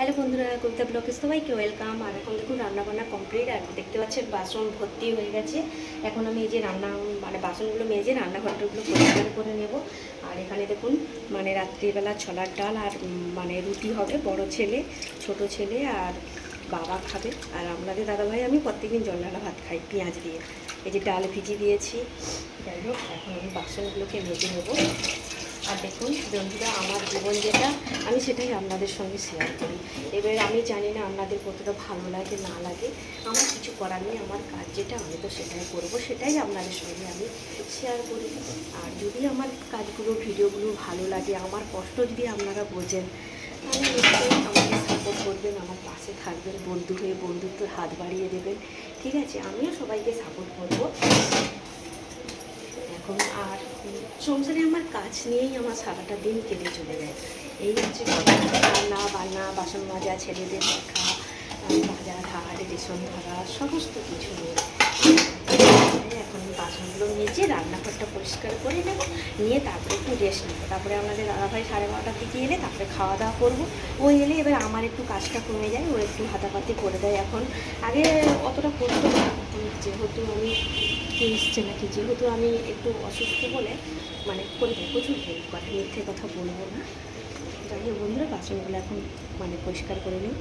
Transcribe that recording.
Hello বন্ধুরা, কবিতা ব্লকে সবাইকে ওয়েলকাম। আর এখন দেখুন, রান্নাবান্না কমপ্লিট আর দেখতে পাচ্ছেন, বাসন ভর্তি হয়ে গেছে। এখন আমি এই যে রান্না মানে বাসনগুলো মেজে রান্নাঘরটাগুলো পরিষ্কার করে নেব। আর এখানে দেখুন মানে রাত্রিবেলা ছোলার ডাল আর মানে রুটি হবে, বড় ছেলে, ছোট ছেলে আর বাবা খাবে। আর আপনাদের দাদাভাই, আমি প্রত্যেকদিন জল ঢালা ভাত খাই, পেঁয়াজ দিয়ে। এই যে ডাল ভিজিয়ে দিয়েছি। যাই হোক, এখন আমি বাসনগুলোকে মেজে নেব। আর দেখুন, বন্ধুরা, আমার জীবন যেটা, আমি সেটাই আপনাদের সঙ্গে শেয়ার করি। এবার আমি জানি না আপনাদের কতটা ভালো লাগে, না লাগে। আমার কিছু করার নেই, আমার কাজ যেটা, আমি তো সেটাই করব, সেটাই আপনাদের সঙ্গে আমি শেয়ার করি। আর যদি আমার কাজগুলো, ভিডিওগুলো ভালো লাগে, আমার কষ্ট যদি আপনারা বোঝেন, তাহলে নিশ্চয়ই আমাকে সাপোর্ট করবেন, আমার পাশে থাকবেন, বন্ধু হয়ে বন্ধুত্বর হাত বাড়িয়ে দেবেন। ঠিক আছে, আমিও সবাইকে সাপোর্ট করব। এখন আর সংসারে আমার কাজ নিয়েই আমার সারাটা দিন কেটে চলে যায়। এই হচ্ছে রান্না বান্না, বাসন মাজা, ছেলেদের দেখা, বাজার হাট, রেশন ধরা, সমস্ত কিছু নিয়ে। এখন বাসনগুলো মেজে রান্নাঘরটা পরিষ্কার করে নেব, নিয়ে তারপরে একটু রেস্ট নেব। তারপরে আমাদের দাদাভাই সাড়ে বারোটার দিকে এলে তারপরে খাওয়া দাওয়া করব। ও এলে এবার আমার একটু কাজটা কমে যায়, ও একটু হাতাপাতি করে দেয় এখন। আগে অতটা করতো না। যেহেতু আমি এসছে নাকি, যেহেতু আমি একটু অসুস্থ বলে মানে করে দেয় প্রচুর হেল্প করে, মিথ্যে কথা বলব না। যাই হোক বন্ধুরা, বাসনগুলো এখন মানে পরিষ্কার করে নিই।